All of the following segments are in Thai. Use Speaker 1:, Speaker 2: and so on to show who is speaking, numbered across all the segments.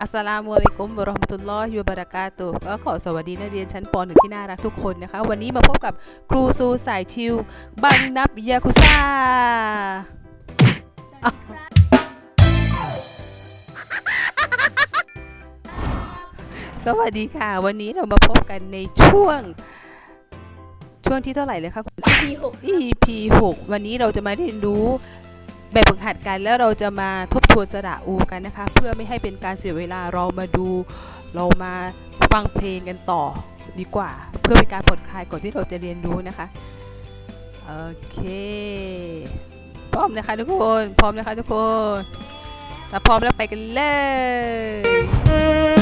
Speaker 1: อัสสลามุอะลัยกุมวะเราะห์มะตุลลอฮิวะบะเราะกาตุฮ์ก็ขอสวัสดีนักเรียนชั้นป .1 ที่น่ารักทุกคนนะคะ วันนี้มาพบกับครูซูสายชิว บังนับยาคุซ่าสวัสดีค่ะ วันนี้เรามาพบกันในช่วง ช่วงที่เท่าไหร่เลยคะคุณ
Speaker 2: ปีหก
Speaker 1: EP 6วันนี้เราจะมาเรียนรู้ แบบฝึกหัดกันแล้วเราจะมาทบทวนสระอูกันนะคะ เพื่อไม่ให้เป็นการเสียเวลาเรามาดู เรามาฟังเพลงกันต่อดีกว่า เพื่อเป็นการผ่อนคลายก่อนที่เราจะเรียนรู้นะคะโอเค พร้อมนะคะทุกคนพร้อมนะคะทุกคนถ้าพร้อมแล้วไปกันเลย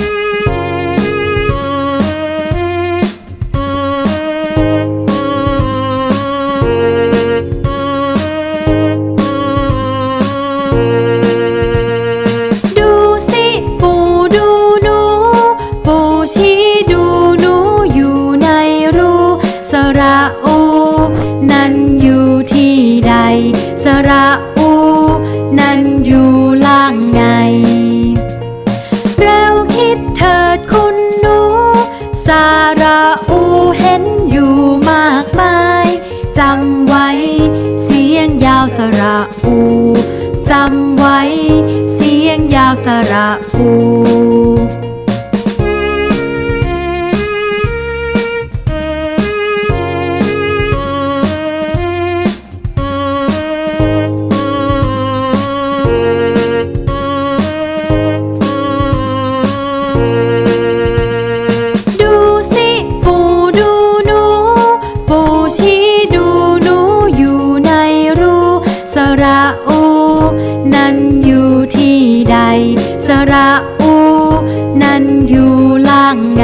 Speaker 2: อูจำไว้ เสียงยาวสระอู ล่า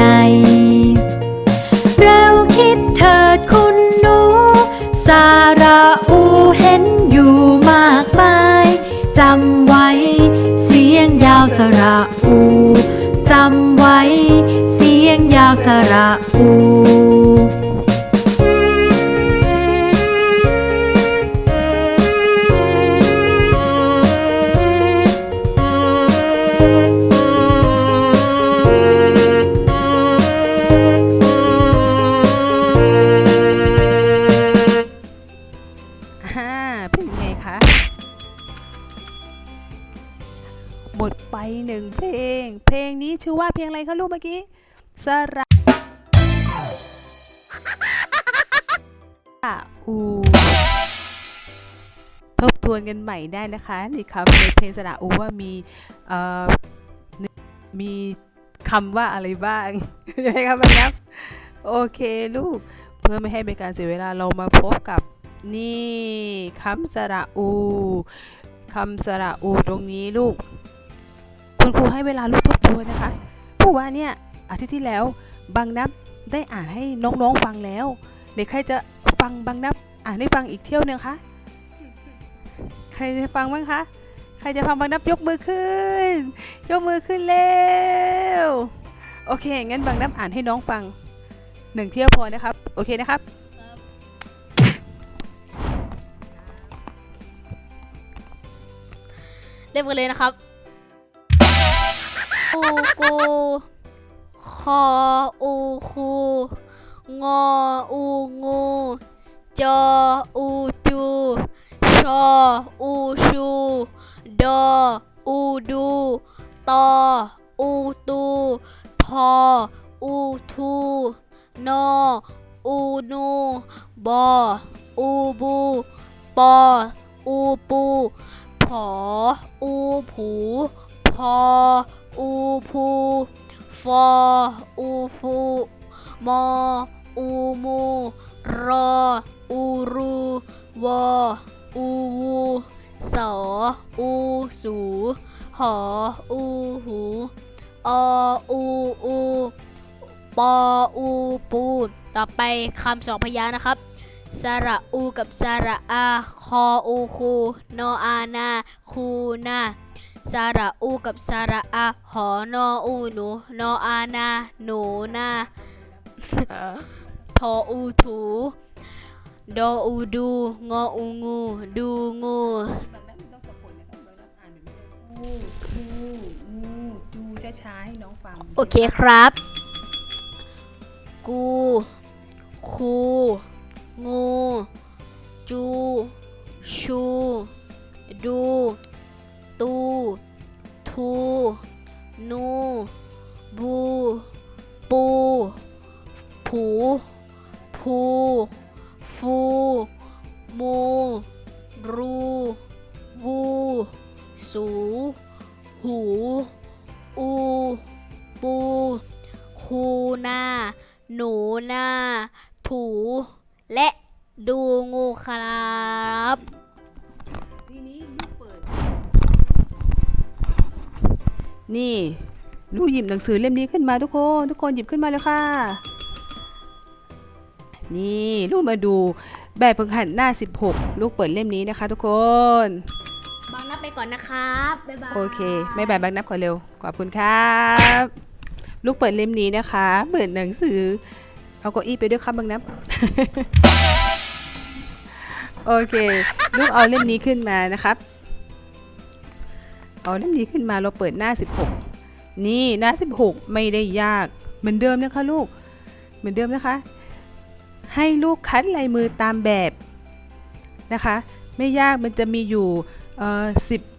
Speaker 2: หม
Speaker 1: ดไปหนึ่งเพลง เพลงนี้ชื่อว่าเพลงอะไรคะลูกเมื่อกี้ สระอูทบทวนกันใหม่ได้นะคะนี่คำในเพลงสระอูว่ามีเอ่อมีคำว่าอะไรบ้างใช่ไหมครับนับโอเคลูก เพื่อไม่ให้เป็นการเสียเวลาเรามาพบกับนี่คำสระอูคำสระอูตรงนี้ลูก คุณครูให้เวลาลูกทบทวนนะคะ ผู้ว่าเนี่ยอาทิตย์ที่แล้วบางนับได้อ่านให้น้องๆฟังแล้ว เด็กใครจะฟังบางนับอ่านให้ฟังอีกเที่ยวหนึงคะใครจะฟังบ้างคะใครจะฟังบางนับยกมือขึ้น ยกมือขึ้นเร็วโอเคงั้นบางนับอ่านให้น้องฟังหนึ่งเที่ยวพอนะครับ โอเคนะครับ
Speaker 3: เริ่มกันเลยนะครับ กูกูคออูคูงออูงูจออูจูชออูชูดออูดูตออูตูทออูทูนออูนูบออูบูปออูปูผออูผูพอ อูพูฟออูฟูมออูมูรออูรูวออูวูสออูสูหออูหูออูอูปออูปูต่อไปคำสองพยางนะครับสระอูกับสระอา คออูคูนออานา คูนา สระอูกับสระอา หอนออูหนู นออานา หนูนาทออูถูดออูดู งออูงู ดูง้
Speaker 1: องสะกดนะครับบางนับอ่านแบบนี้เลยงูงูงูจูช้าๆให้น้องฟัง
Speaker 3: โอเคครับ กู คู งู จู ชู ดู ตูทูนูบูปูผูพูฟูมูรูวูสูหูอูปูคูนาหนูนาถู และดูงูครับ
Speaker 1: นี่ลูกหยิบหนังสือเล่มนี้ขึ้นมาทุกคน ทุกคนหยิบขึ้นมาเลยค่ะ นี่ลูกมาดูแบบฝึกหัดหน้า 16 ลูกเปิดเล่มนี้นะคะ ทุกคน
Speaker 3: บางนับไปก่อนนะครับบ๊ายบาย
Speaker 1: โอเคไม่บายบักนับก่อนเร็วขอบคุณครับ ลูกเปิดเล่มนี้นะคะเปิดหนังสือ เอาเก้าอี้ไปด้วยครับบังนับโอเค ลูกเอาเล่มนี้ขึ้นมานะครับ เอาเล่มนี้ขึ้นมาเราเปิดหน้า 16 นี่หน้า 16 ไม่ได้ยากเหมือนเดิมนะคะลูก เหมือนเดิมนะคะ ให้ลูกคัดลายมือตามแบบนะคะ ไม่ยากมันจะมีอยู่เอ่อ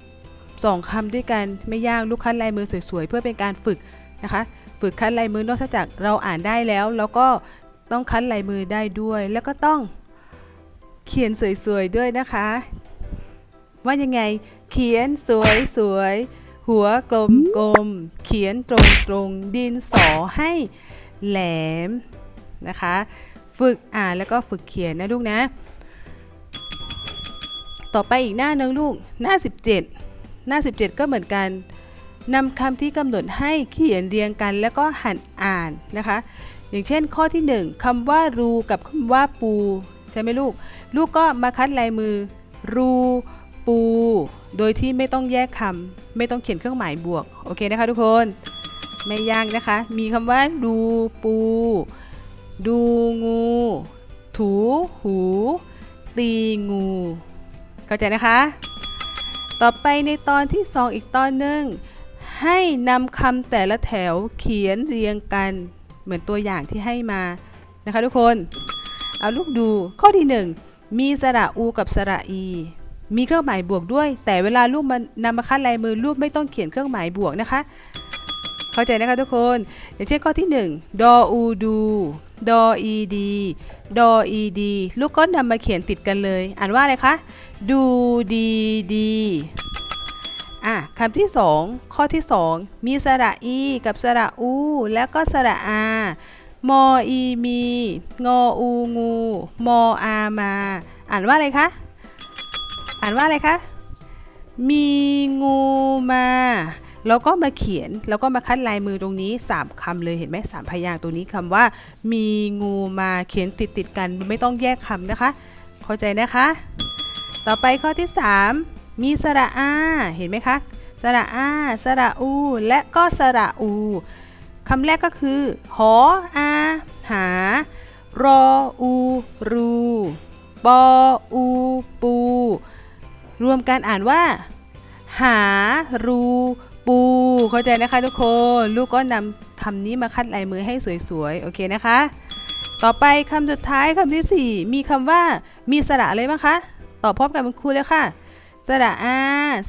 Speaker 1: 10สองคำด้วยกันไม่ยากลูกคัดลายมือสวยๆ เพื่อเป็นการฝึกนะคะ ฝึกคัดลายมือนอกจากเราอ่านได้แล้ว แล้วก็ต้องคัดลายมือได้ด้วย แล้วก็ต้องเขียนสวยๆด้วยนะคะ ว่ายังไง เขียนสวยๆหัวกลมๆเขียนตรงๆดินสอให้แหลมนะคะ ฝึกอ่านแล้วก็ฝึกเขียนนะลูกนะ ต่อไปอีกหน้าหนึงลูกหน้า 17 หน้า 17 ก็เหมือนกันนำคำที่กำหนดให้เขียนเรียงกันแล้วก็หันอ่านนะคะ อย่างเช่นข้อที่ 1คำว่ารูกับคำว่าปู ใช่ไหมลูก ลูกก็มาคัดลายมือ รู ปู โดยที่ไม่ต้องแยกคำไม่ต้องเขียนเครื่องหมายบวก โอเคนะคะทุกคน ไม่ยากนะคะ มีคำว่าดูปู ดูงู ถูหู ตีงู เข้าใจนะคะ ต่อไปในตอนที่ 2 อีกตอนหนึ่งให้นำคำแต่ละแถวเขียนเรียงกัน เหมือนตัวอย่างที่ให้มานะคะทุกคน เอาลูกดูข้อที่ 1 มีสระอูกับสระอี มีเครื่องหมายบวกด้วย แต่เวลาลูกมันนำมาคัดลายมือลูกไม่ต้องเขียนเครื่องหมายบวกนะคะ เข้าใจนะคะทุกคน อย่างเช่นข้อที่ 1 ดออูดูดออีดีดออีดีลูกก็นำมาเขียนติดกันเลย อ่านว่าอะไรคะ ดูดีดีอะคำที่ 2 ข้อที่ 2 มีสระอี กับสระอู แล้วก็สระอามออีมี งออูงู มออามา อ่านว่าอะไรคะ อ่านว่าอะไรคะ มีงูมา แล้วก็มาเขียน แล้วก็มาคัดลายมือตรงนี้ 3คำเลยเห็นไหมสามพยางค์ตัวนี้คำว่า มีงูมาเขียนติดติดกันไม่ต้องแยกคำนะคะ เข้าใจนะคะ ต่อไปข้อที่ 3 มีสระอา เห็นไหมคะ สระอา สระอู และก็สระอูคำแรกก็คือ หออา หา รออู รู ปออู ปู รวมกันอ่านว่า หารูปู เข้าใจนะคะทุกคน ลูกก็นำคำนี้มาคัดลายมือให้สวยๆ โอเคนะคะ ต่อไปคำสุดท้ายคำทีสี่4 มีคำว่ามีสระอะไรบ้างคะ ตอบพร้อมกับคุณครูเลยค่ะ สระอา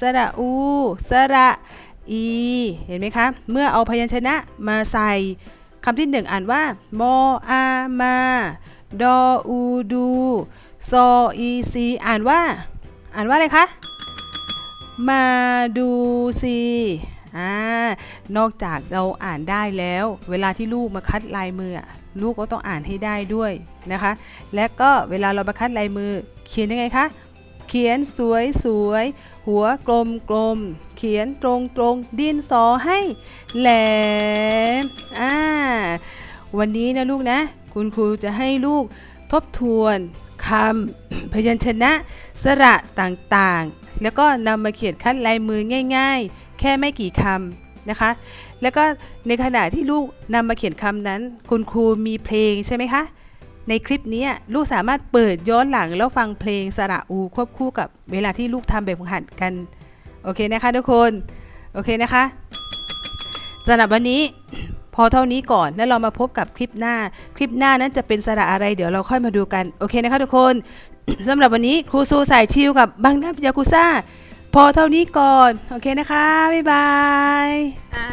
Speaker 1: สระอู สระอี เห็นไหมคะ เมื่อเอาพยัญชนะมาใส่คำที่หนึ่งอ่านว่ามอามา ดออูดูซออีซี อ่านว่า อ่านว่าอะไรคะ มาดูสิอ่านอกจากเราอ่านได้แล้ว เวลาที่ลูกมาคัดลายมือลูกก็ต้องอ่านให้ได้ด้วยนะคะ และก็เวลาเรามาคัดลายมือ เขียนยังไงคะ เขียนสวยสวยๆหัวกลมกลมๆเขียนตรงตรงๆดินสอให้แหลมอ่าวันนี้นะลูกนะ คุณครูจะให้ลูกทบทวนำพยัญชนะ สระต่างๆ แล้วก็นำมาเขียนคัดลายมือง่าย ๆ แค่ไม่กี่คำนะคะ แล้วก็ในขณะที่ลูกนำมาเขียนคำนั้น คุณครูมีเพลงใช่ไหมคะ ในคลิปนี้ลูกสามารถเปิดย้อนหลังแล้วฟังเพลงสระอูควบคู่กับเวลาที่ลูกทำแบบฝึกหัดกัน โอเคนะคะทุกคน โอเคนะคะสำหรับวันนี้ พอเท่านี้ก่อนแล้วเรามาพบกับคลิปหน้า คลิปหน้านั้นจะเป็นสระอะไร เดี๋ยวเราค่อยมาดูกันโอเคนะคะทุกคนสำหรับวันนี้ครูซูสายชิวกับบังนับยากุซ่า พอเท่านี้ก่อน โอเคนะคะ บ๊ายบาย
Speaker 3: อ่า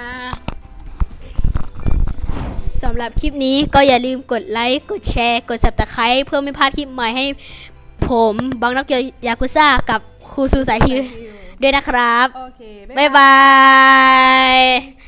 Speaker 3: สำหรับคลิปนี้ก็อย่าลืมกดไลค์ กดแชร์ กด subscribe เพื่อไม่พลาดคลิปใหม่ให้ผมบังนักเกียวยากุซ่ากับครูซูสายชิวด้วยนะครับ
Speaker 1: โอเค
Speaker 3: บ๊ายบาย